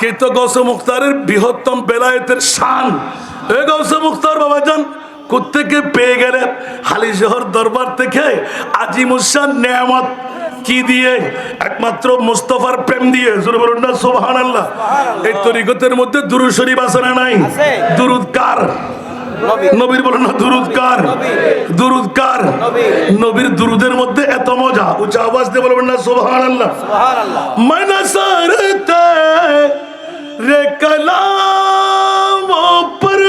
আজকে তো গৌসে মুখতারের বৃহত্তম বেলায়েতের শান। এ গৌসে মুখতার বাবাজান কোত্থেকে পেয়ে গেলে হালি শহর দরবার থেকে আজিমুসান নেয়ামত কি দিয়ে? একমাত্র মুস্তফার প্রেম দিয়ে। জোরে বলুন না সোহান আল্লাহ এই তরিকতের মধ্যে দুরুদ শরীফ আছে না নাই। দুরুদ কার? নবীর। বলুন না দুরুদ কার? দুরুদ কার? নবীর। দুরুদের মধ্যে এত মজা উচ্চ আওয়াজ দিয়ে বলবেন না সোহান আল্লাহ সুবহানাল্লাহ मन رے کلاموں پر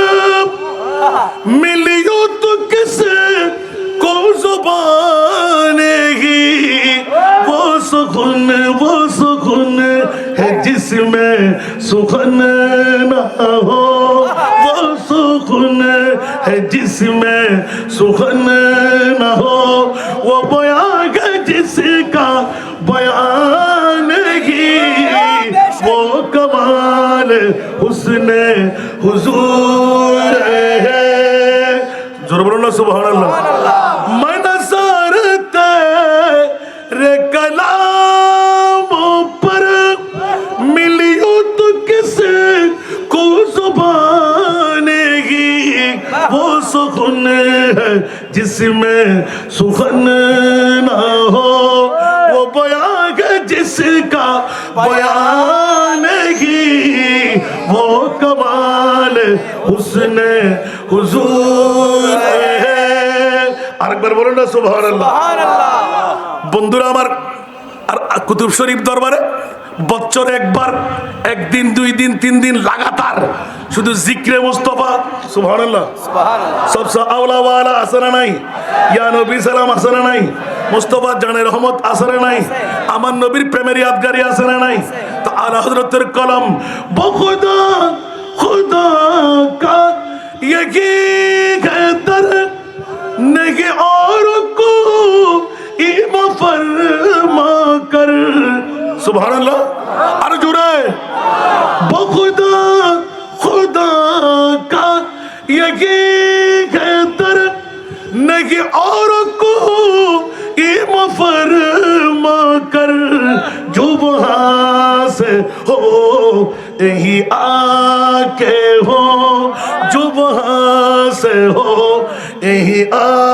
ملیو تو کس کو زبان ہی؟ وہ سخن وہ سخن ہے جس میں سخن نہ ہو۔ وہ سخن ہے جس میں سخن نہ ہو۔ وہ بیان बयान ही वो कमाल हुस्न हुजूर है আরেকবার বলুন না সুবহানাল্লাহ সুবহানাল্লাহ বন্ধুরা আমার আর কুতুব শরীফ দরবারে বছরে একবার একদিন দুই দিন তিন দিন লাগাতার শুধু জিক্রে মুস্তফা সুবহানাল্লাহ সুবহানাল্লাহ সবসে আওলা ওয়ালা আসরে নাই ইয়া নবী সালাম আসরে নাই মোস্তফা জানের রহমত আছে না নাই? আমার নবীর প্রেমের ইয়াদগারি আছে না নাই? তো আলা হজরতের কলম বখুদা খুদা কা ইয়ে গেদর নেগে আর কো ইম ফরমা কর? সুবহানাল্লাহ। আর জুড়ে বখুদা খুদা কা ইয়ে গেদর নেগে আর কো ترکیب فرما کر جو وہاں سے ہو، یہی آ کے ہو جو وہاں سے ہو، یہی آ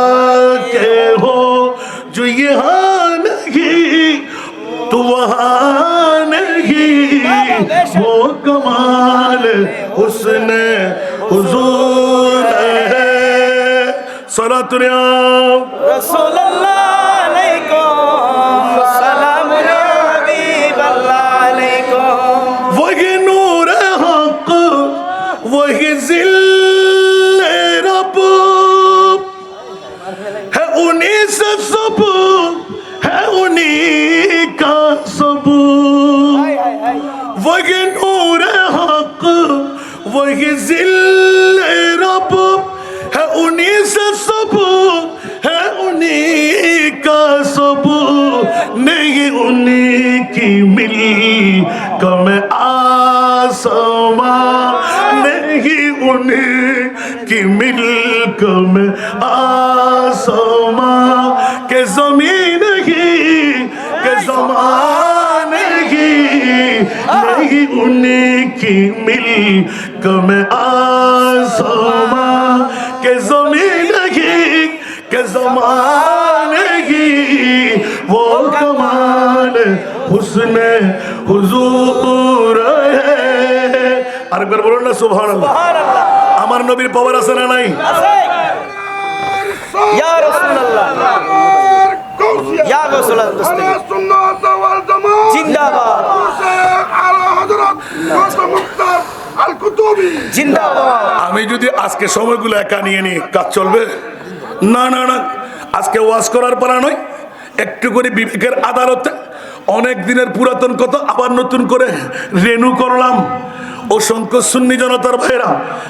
کے ہو جو یہاں نہیں، تو وہاں نہیں۔ وہ کمال اس نے حضور ہے۔ صلاة رسول اللہ۔ نہیں ان کی مل کم آسماں، نہیں ان کی مل کم آسماں۔ کہ زمین ہی، کہ زمان ہی نہیں انہیں کی مل کم آسماں۔ کہ زمین ہی، کہ زمان ہی वो कमाल हुस्न हुजूर है আরেকবার বলুন না সুবহানাল্লাহ সুবহানাল্লাহ আমার নবীর পাওয়ার আছে না নাই আছে ইয়া রাসূলুল্লাহ ইয়া রাসূলুল্লাহ জিন্দাবাদ জিন্দাবাদ আমি যদি আজকে সময়গুলো একা নিয়ে নিই কাজ চলবে না না না আজকে ওয়াজ করার পারা নয় একটু করে বিবেকের আদালতে অনেক দিনের পুরাতন কথা আবার নতুন করে রেনু করলাম। অসংখ্য সুন্নি জনতার ভাইরা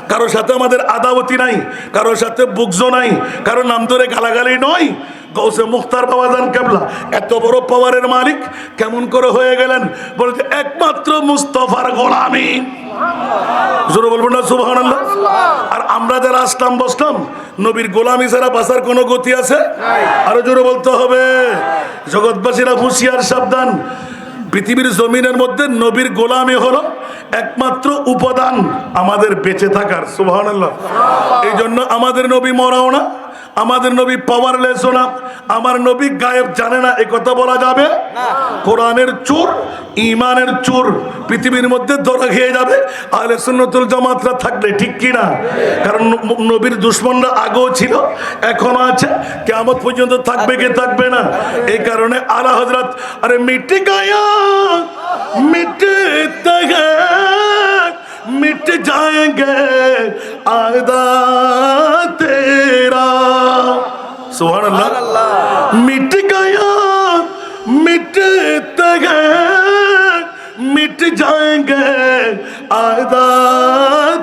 কারোর সাথে আমাদের আদাবতি নাই কারোর সাথে বুকজো নাই কারও নাম ধরে গালাগালি নয়। গৌসে মুখতার বাবা জান কেবলা এত বড় পাওয়ারের মালিক কেমন করে হয়ে গেলেন? বলতে একমাত্র মুস্তফার গোলামী। জোরে বলব না সুবহান আর আমরা যারা আসলাম বসলাম নবীর গোলামি ছাড়া বাঁচার কোনো গতি আছে? আরও জোরে বলতে হবে। জগৎবাসীরা হুঁশিয়ার সাবধান। পৃথিবীর জমিনের মধ্যে নবীর গোলামে হলো একমাত্র উপাদান আমাদের বেঁচে থাকার সুবাহ এই জন্য আমাদের নবী মরাও না আমাদের নবী পাওয়ারলেসও না। আমার নবী গায়েব জানে না এ কথা বলা যাবে? কোরআনের চোর ইমানের চোর পৃথিবীর মধ্যে ধরা খেয়ে যাবে। আহলে সুন্নতুল জামাতরা থাকলে ঠিক কি না? কারণ নবীর দুশ্মনরা আগেও ছিল এখনও আছে। কেমন পর্যন্ত থাকবে কি থাকবে না? এই কারণে আলা হজরত আরে মিটে গায়া মিটে مٹ جائیں گے آدھا تیرا۔ سبحان اللہ۔ مٹ گیا، مٹتے گئے، مٹ جائیں گے آدھا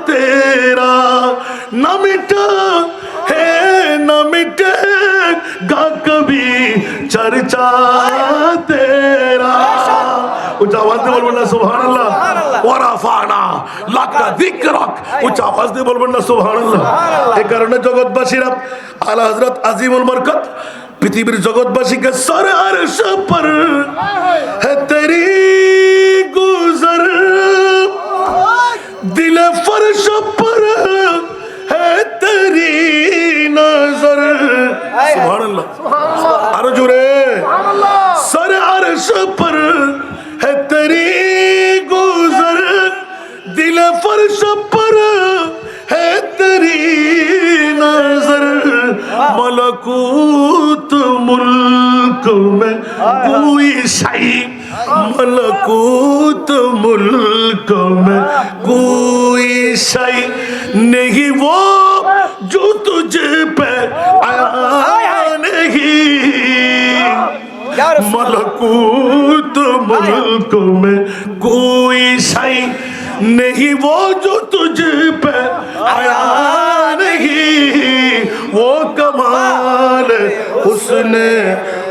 تیرا۔ نہ مٹا ہے، نہ مٹے گا کبھی چرچا تیرا۔ اچھا آواز بول بولنا سبحان اللہ۔ ওয়ারাফানা না সুবহানাল্লাহ। এ কারণে জগৎবাসীরা আলা হযরত আজিমুল বরকত পৃথিবীর জগৎবাসীকে সারা আরশ পর হে তেরি গুজর। দিলে ফরশ পর হে তেরি নজর। সুবহানাল্লাহ। সুবহানাল্লাহ। আরও জোরে। সুবহানাল্লাহ। সারা আরশ পর نیل فرش پر ہے تری نظر۔ ملکوت ملک میں کوئی شاہی ملکوت ملک میں کوئی شاہی نہیں وہ جو تجھ پہ آیا نہیں۔ ملکوت ملک میں کوئی شاہی نہیں وہ جو تجھ پہ آیا نہیں وہ کمال حسن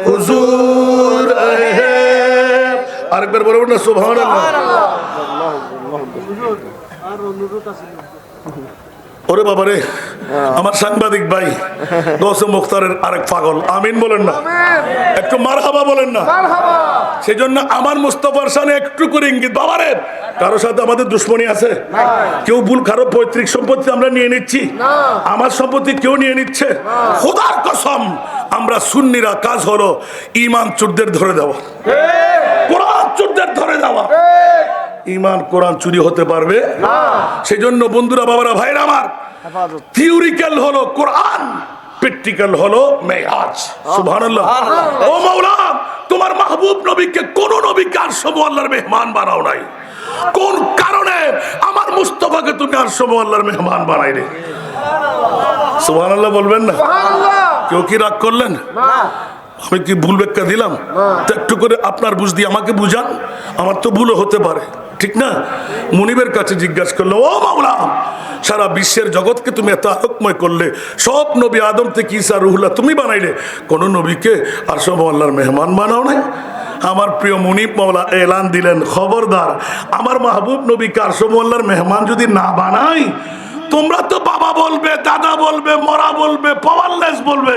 حضور ہے اکبر بولو نا سبحان اللہ ওরে বাবা রে আমার সাংবাদিক ভাই গৌসে মুখতারের আরেক পাগল। আমিন বলেন না। একটু মারহাবা বলেন না। সেই জন্য আমার মুস্তফার সামনে একটু করে ইঙ্গিত বাবারে কারও সাথে আমাদের দুশ্মনী আছে? কেউ ভুল কারও পৈতৃক সম্পত্তি আমরা নিয়ে নিচ্ছি? আমার সম্পত্তি কেউ নিয়ে নিচ্ছে? খোদার কসম আমরা সুন্নিরা কাজ হলো ইমান চোরদের ধরে দেওয়া। কোরআন চোরদের ধরে দেওয়া। ইমান কোরআন চুরি হতে পারবে? সেই জন্য বন্ধুরা বাবারা ভাইরা আমার থিওরিক্যাল হলো কোরআন প্র্যাকটিক্যাল হলো মেয়াজ। সুবহানাল্লাহ। ও মাওলা তোমার মাহবুব নবীকে কোন নবীকে আর সব আল্লাহর মেহমান বানাও নাই। কোন কারণে আমার মুস্তফাকে তুমি আর সব আল্লাহর মেহমান বানাইলে? সুবহানাল্লাহ। বলবেন না? কেউ কি রাগ করলেন? আমি কি ভুল ব্যাখ্যা দিলাম? তো একটু করে আপনার বুঝ দিয়ে আমাকে বুঝান। আমার তো ভুলও হতে পারে। ঠিক না? মনিবের কাছে জিজ্ঞাসা করল ও মাওলা সারা বিশ্বের জগৎকে তুমি এত আলোকময় করলে সব নবী আদম থেকে ঈসা রুহুল্লাহ তুমি বানাইলে কোনো নবীকে আর সব আল্লাহর মেহমান বানাও নাই? আমার প্রিয় মুনিব মাওলা এলান দিলেন খবরদার আমার মাহবুব নবী আর সব আল্লাহর মেহমান যদি না বানাই তোমরা তো বাবা বলবে দাদা বলবে মরা বলবে পাওয়ারলেস বলবে।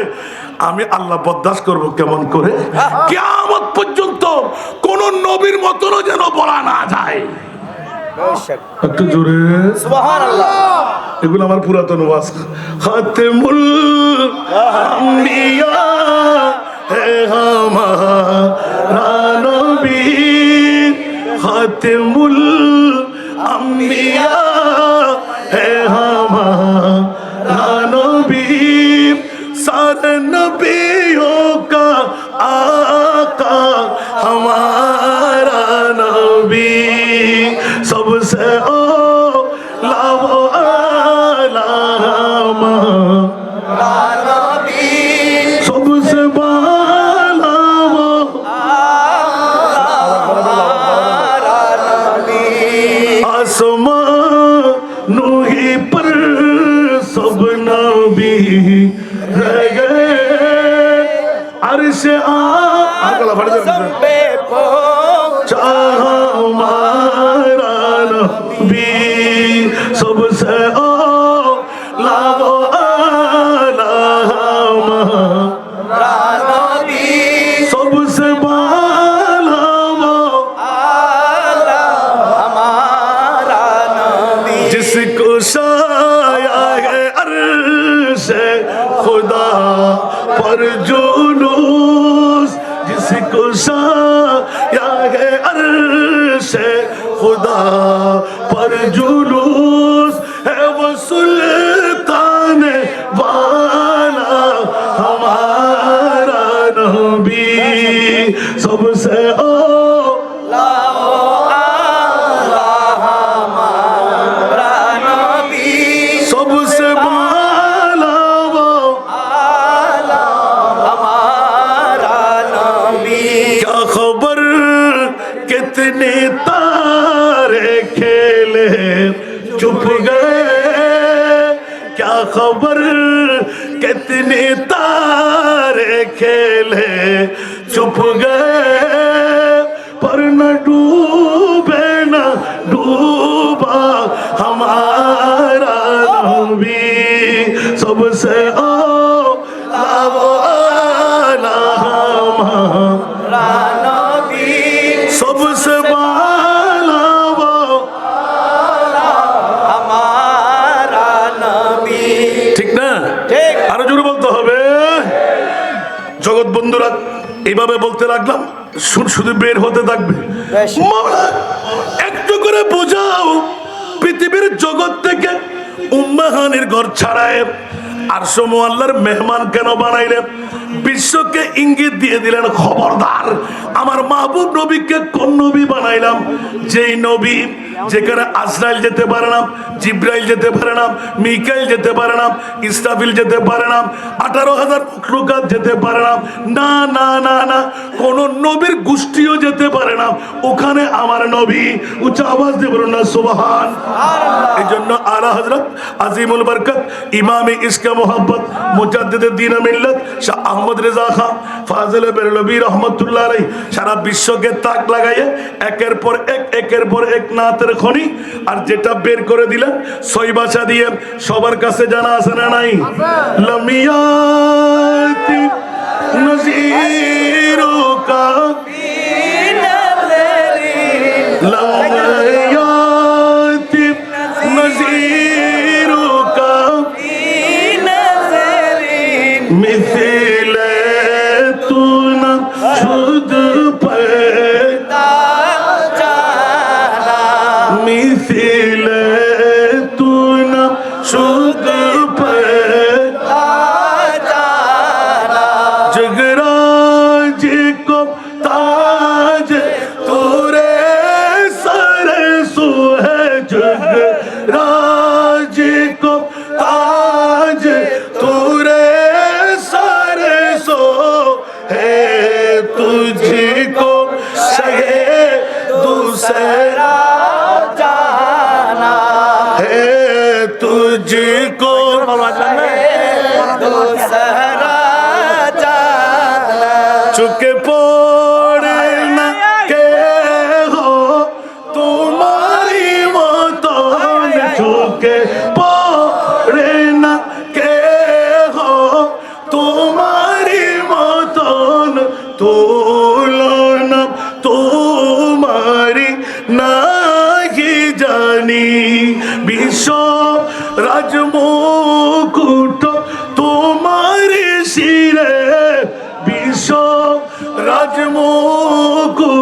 আমি আল্লাহ বরদাস্ত করব কেমন করে? কেয়ামত পর্যন্ত কোন নবীর মতনও যেন বলা না যায়। একটু জোরে। এগুলো আমার পুরাতন ওয়াজ। খাতেমুল আম্বিয়া হে হামারা নবী খাতেমুল আম্বিয়া। रह गए अरश आ गला फट जाए चाहा खबर कितने ঠিক। আরও জোরে বলতে হবে। জগৎ বন্ধুরা এইভাবে বলতে লাগলাম শুধু শুধু বের হতে থাকবে। একটু করে বোঝাও পৃথিবীর জগৎ থেকে উম্মাহানির ঘর ছাড়ায় আর সমু আল্লাহর মেহমান কেন বানাইলেন? বিশ্বকে ইঙ্গিত দিয়ে দিলেন খবরদার। আমার মাহবুব নবীকে কোন নবী বানাইলাম? যেই নবী যেখানে আজরাইল যেতে পারে না জিব্রাইল যেতে পারে না মিকাইল যেতে পারে না ইসরাফিল যেতে পারে না আঠারো হাজার লোকাত যেতে পারে না না না না না কোন নবীর গোষ্ঠীও যেতে পারে না। ওখানে আমার নবী উচ্চ আওয়াজ বলুন না সুবহান। এই জন্য আলা হজরত আজিমুল বরকত ইমামে ইসকা মোহাম্মত মুজাদ্দিদ দিন মিল্লত শাহ আহমদ রেজা খান ফাজল বেরলবী রহমতুল্লাহ সারা বিশ্বকে তাক লাগাইয়ে একের পর এক একের পর এক নাতের খনি আর যেটা বের করে দিলেন ছয় ভাষা দিয়ে সবার কাছে জানা আছে না নাই? লামিয়াতি নজিরো কা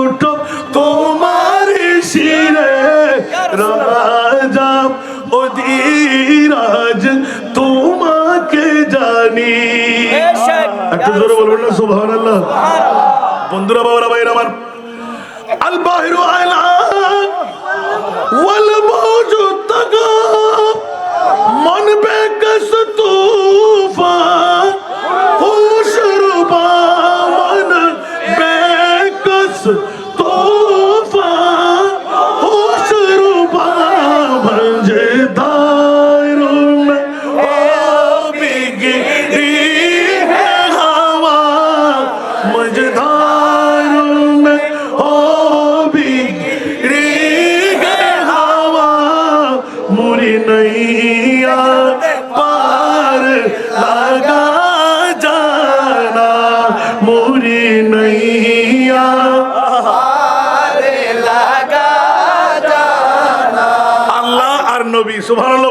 রাজমুকুট তোমার শিরে রাজা অধীরাজ তোমাকে জানি। একটু জোরে বলবেন না আল্লাহ বন্ধুরা, বাবারা ভাইরা আমার আল বাহিরু আলা ওয়াল মৌজু তাগা মন বেকস তুফান সুবহানাল্লাহ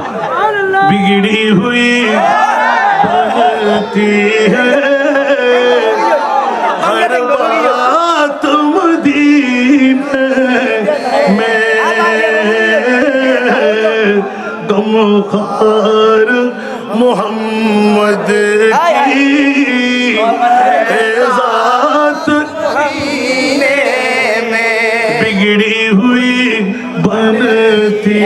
बिगड़ी हुई बहती है हर बात मदीने में गम खार मोहम्मद की में बिगड़ी हुई बनती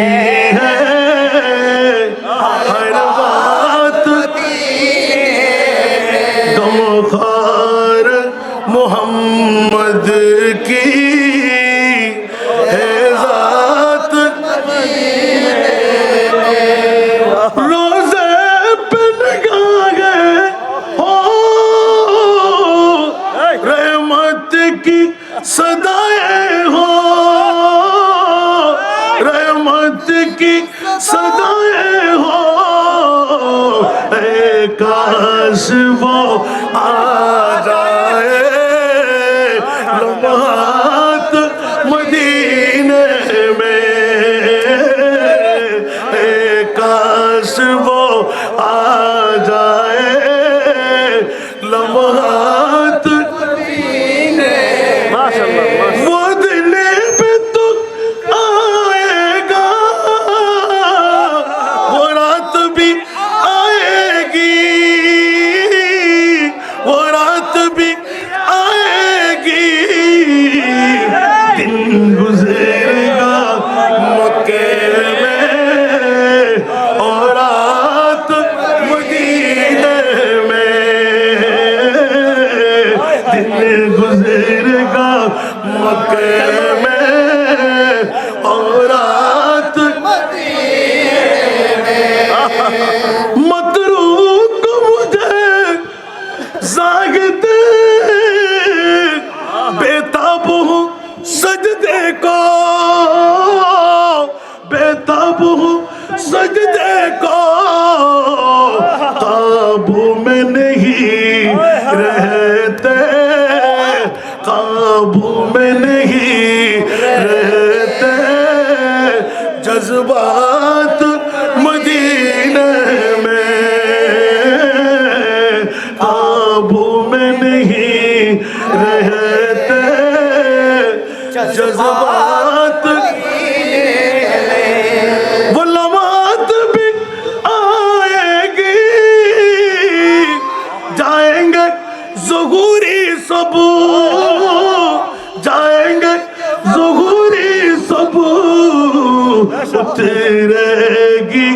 گی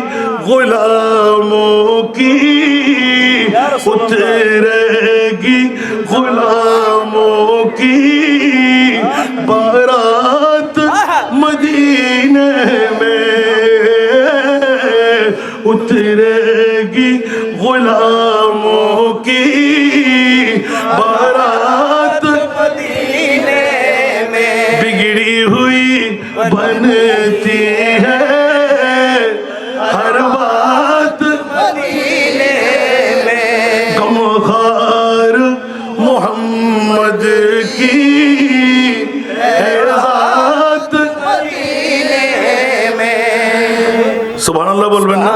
غلاموں کی اترے گی غلاموں کی۔ بارات مدینے میں اترے گی غلاموں کی۔ بارات مدینے میں بگڑی ہوئی بنے সুবহানাল্লাহ বলবেন না?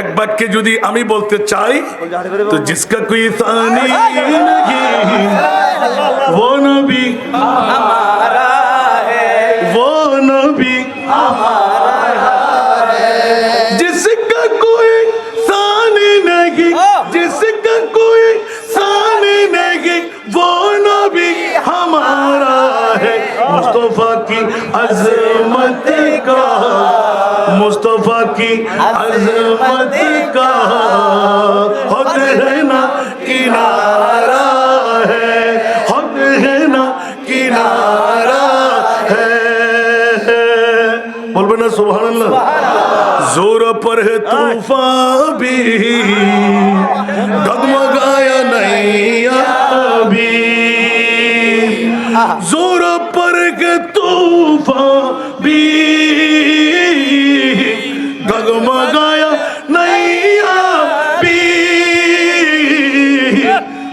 এক বাক্যে যদি আমি বলতে চাই তো জিসকা কোই مصطفیٰ کی عظمت کا حق ہے نا کنارہ ہے، حق ہے نا کنارہ ہے۔ بول بنا سبحان اللہ۔ زور پر ہے طوفان بھی۔ گدمگایا نہیں ابھی۔ زور پر کے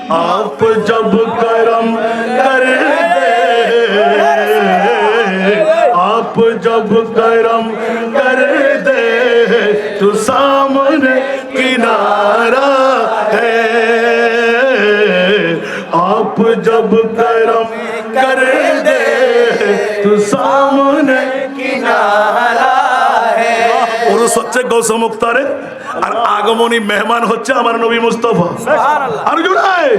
آپ جب کرم کر دے، آپ جب کرم کر دے، تو سامنے کنارہ ہے۔ آپ جب کرم کر دے، تو سامنے کنارہ ہے۔ اور سچے گوسم مختار ہے۔ আর আগমনী মেহমান হচ্ছে আমার নবী মুস্তফা আর জোড়ায়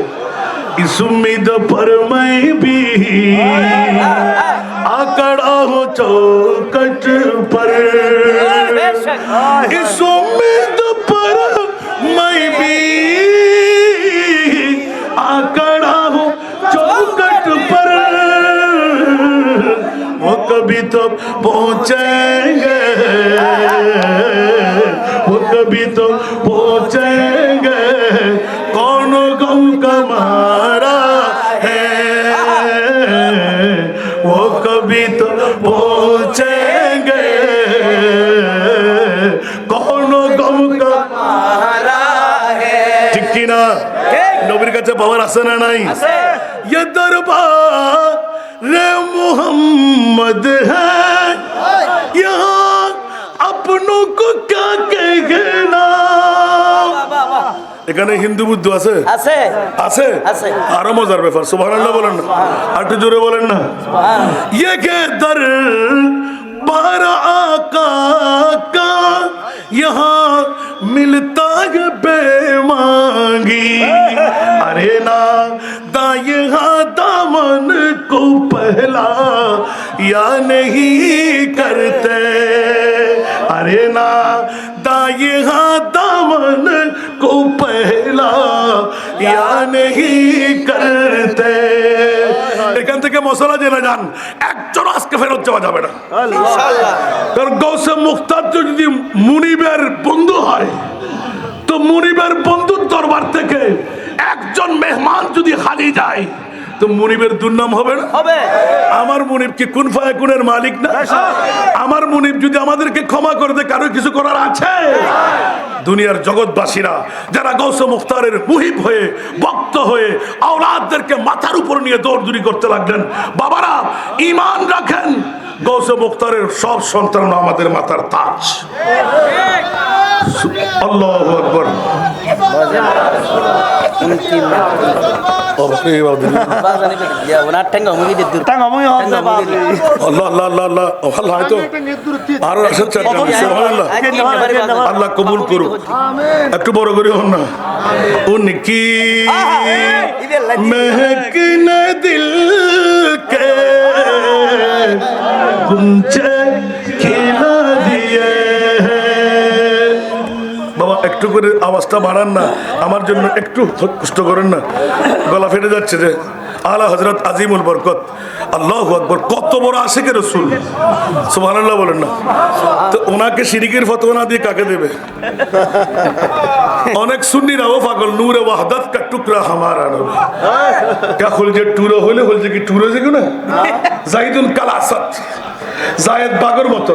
इस उम्मीद पर मैं भी आकड़ा हूँ चौकट पर इस उम्मीद पर मैं भी आकड़ा हूँ चौकट पर वो कभी तो पहुंचेंगे वो कभी तो पहुंचेंगे कौन गम का मारा है वो कभी तो पहुंचेंगे कौन गम का ঠিক কিনা নবীর কাছে বাবার আছে না নাই ये दरबार रे मोहम्मद है यहाँ अपनों को এখানে হিন্দু বুদ্ধ আছে আছে আছে আছে। আরো মজার ব্যাপার সুবহানাল্লাহ বলেন না আর একটু জোরে বলেন না ये के दर बार आका का यहाँ मिलता है बेमांगी अरे ना दाए हाँ दामन को पहला या नहीं करते अरे ना মশলা জেনে যান একজন আজকে ফেরত যাওয়া যাবে না। কারণ গৌসে মুক্তার যদি মুনিবের বন্ধু হয় তো মুনিবের বন্ধুর দরবার থেকে একজন মেহমান যদি হারিয়ে যায় তো মুনিবের দুর্নাম হবে না? হবে। আমার মুনিব কি কোন ফায়াকুনের মালিক না? আমার মুনিব যদি আমাদেরকে ক্ষমা করে দেয় কারও কিছু করার আছে? দুনিয়ার জগৎবাসীরা যারা গৌস মুখতারের মুহিব হয়ে ভক্ত হয়ে আওলাদদেরকে মাথার উপর নিয়ে দৌড়দুরি করতে লাগলেন বাবারা ইমান রাখেন। গৌসে মুখতারের সব সন্তান আমাদের মাথার তাজ। আল্লাহু আকবার। আল্লাহ কবুল করুক। একটু বড় করে হন না। ও নিকি মেহক দিল কে একটু করে আওয়াজটা বাড়ান না আমার জন্য একটু কষ্ট করেন না। গলা ফেটে যাচ্ছে যে আলা হজরত আজিমুল বরকত আল্লাহ আকবর কত বড় আশেকে রসুল। সুবহানাল্লাহ বলেন না। তো ওনাকে শিরিকের ফতোয়া না দিয়ে কাকে দেবে? অনেক সুন্নিরা ও পাগল নূরে ওয়াহদাত কা টুকরা হামারা নবী কা খুলছে টুরো হইলে হলছে কি টুরো যে না। জাহিদুল কাল আসাদ জায়েদ বাগর মতো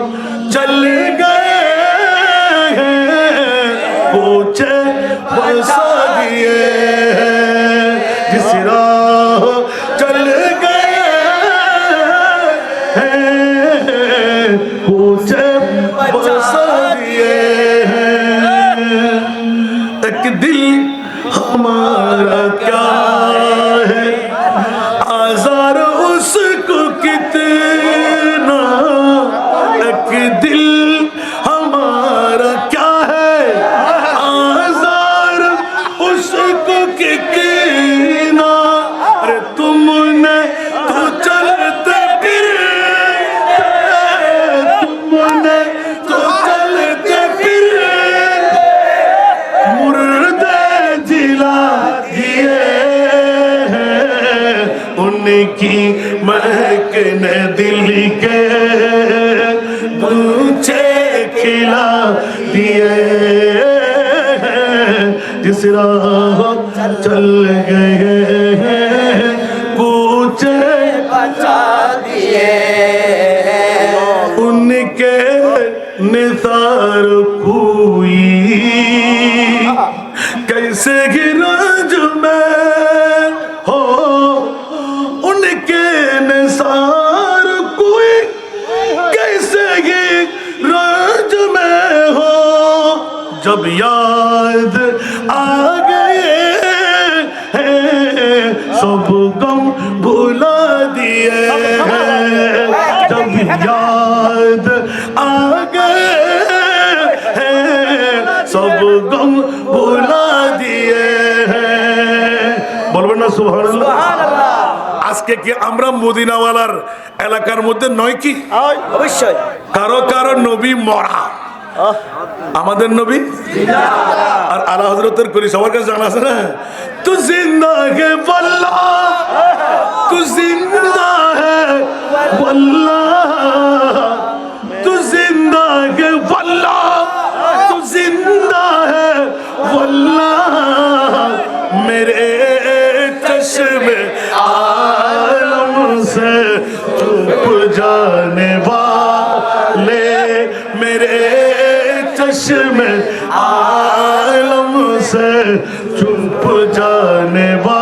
पूछे बसा दिए हैं एक दिल کی نے دل کے گونچے کھلا دیے جس راہ چل گئے ہیں بچا دیے ان کے نثار کوئی کیسے گر আজকে কি আমরা মদিনাওয়ালার এলাকার মধ্যে নয় কি? অবশ্যই। কারও কারও নবী মরা। আমাদের নবী? আর আলা হজরতের করি সবার কাছে জানা আছে না? তু জিন্দা হে বল্লা। তু জিন্দা হে বল্লা। سے چپ جانے والے